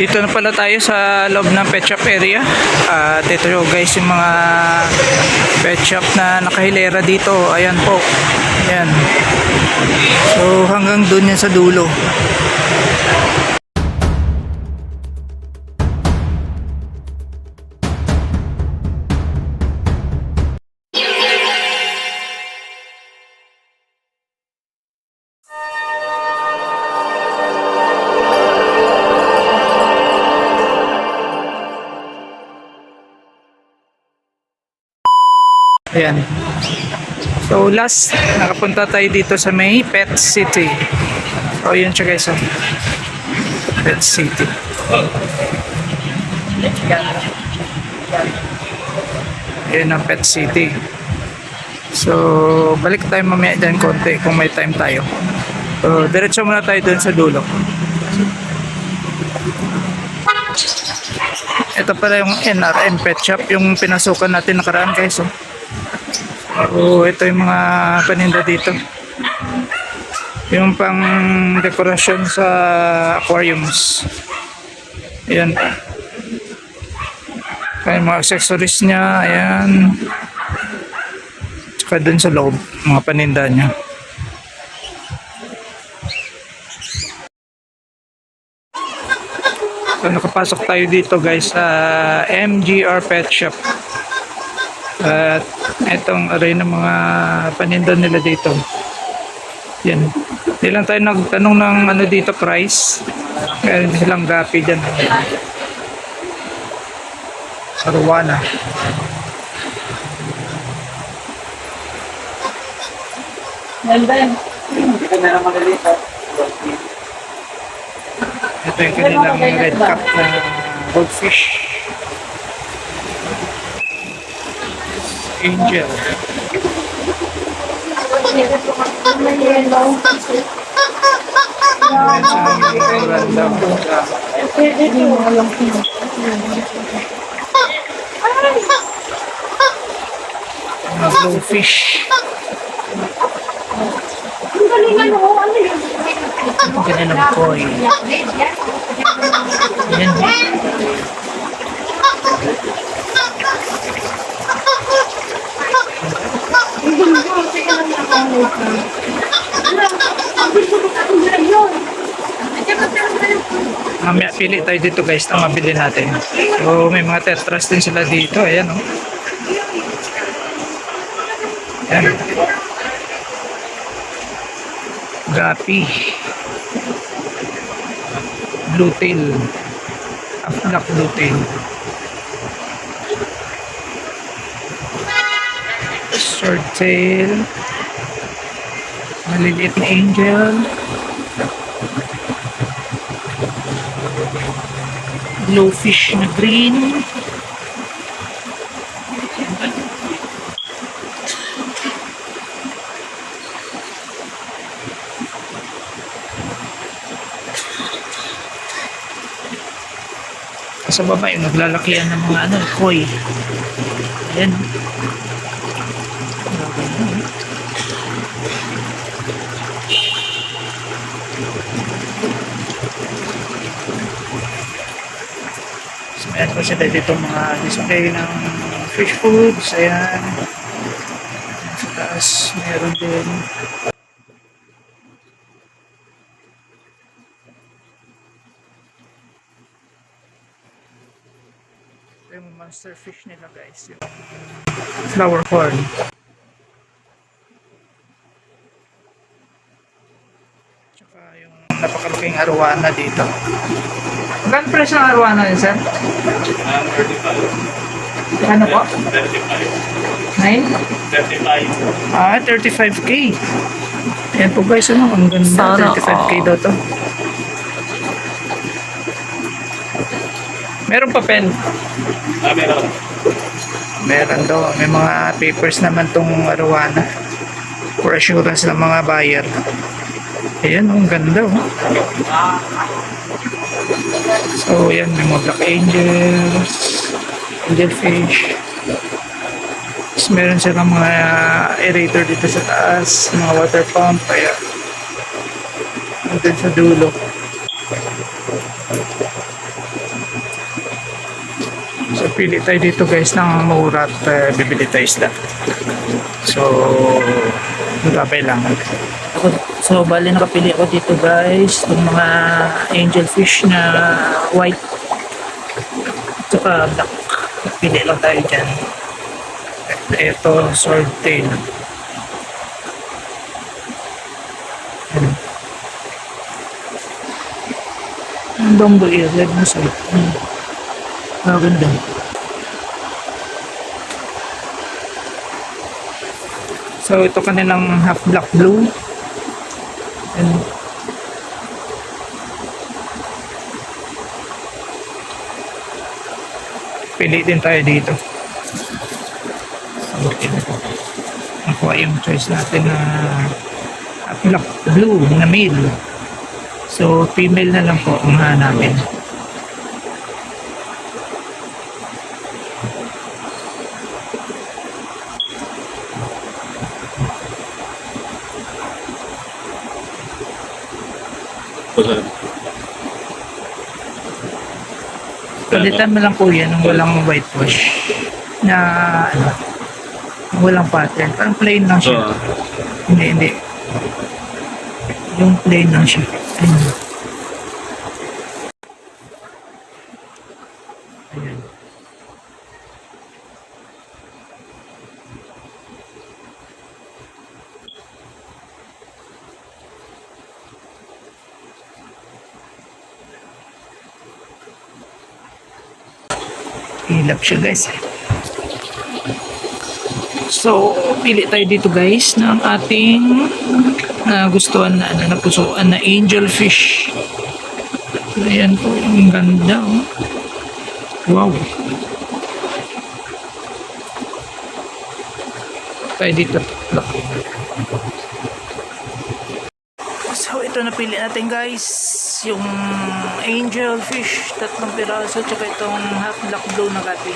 Dito na pala tayo sa loob ng pet shop area. At ito yung guys yung mga pet shop na nakahilera dito. Ayan po. Ayan. So hanggang doon yan sa dulo. Ayan. So last, nakapunta tayo dito sa may Pet City. So yun siya guys. oh. Pet City. Ayan ang Pet City. So balik tayo mamaya dyan konti kung may time tayo. So diretso muna tayo dun sa dulo. Ito pala yung NRM Pet Shop, yung pinasukan natin nakaraan guys. Oh. Oo, ito yung mga paninda dito. Yung pang dekorasyon sa aquariums. Ayan. Kaya mga accessories niya, ayan. Tsaka dun sa loob, mga paninda niya. So, nakapasok tayo dito guys sa MGR Pet Shop. At itong array ng mga paninda nila dito. Yan. Hindi lang tayo nagtanong ng ano dito price. Kaya hindi silang gapi dyan. Sa Ruwana. Ito yung kanilang red cap na goldfish. Angel. Blowfish. Ang ganda ng koi. Ayan. Mamaya pili tayo dito guys na mabili natin. So may mga tetras din sila dito. Ayan o. Oh. Ayan. Gapi. Blue tail. Black blue tail. Sword tail. Maliliit na angel. Blowfish na green. Sa baba yung naglalakihan ng mga ano, koi. Ayan. So, ayan po sila dito mga display ng fish foods. Ayan. Sa taas, meron din. Ito yung monster fish nila guys. Yung flower horn. Tsaka yung napakalaking arwana dito. Magkano presyo ng arwana yun, sir? Ano po? 9? 35. Ah, 35k. Ayan po guys, ano? Ang ganda. Sana 35k daw to. Meron pa pen. Ah, meron. Meron daw. May mga papers naman tong arowana. For assurance ng mga buyer. Ayan, oh, ang ganda. Oh. So, yan. May mga black angels. Angelfish. Tapos meron silang mga aerator dito sa taas. Mga water pump. Kaya, nandun sa dulo. Pili tayo dito guys ng mura at uh, bibili tayo isda. So, magkapay lang. Ako, so, bali nakapili ako dito guys. Yung mga angelfish na white. Tsaka black. Pili lang tayo dyan. Ito, swordtail. Yan. Ang bamboo ear, red mo sa Hmm. Maganda. So, ito kanilang half black blue. Pili din tayo dito. So, ito. Nakuha yung choice natin na black blue na male. So, female na lang po ang hanapin. Palitan mo lang po yan ng walang whitewash na ano, walang pattern. Parang plain lang siya. Oo. Hindi, hindi. Yung plain lang siya. Ayun. Hilap siya guys. So, pili tayo dito guys ng ating na gustuhan na ano, napusuan na angel fish. Ayan po, ang ganda oh. Wow. Tayo dito. So, ito napili natin guys. Yung angel fish, tatlong piraso, tsaka itong half black blue na gabi.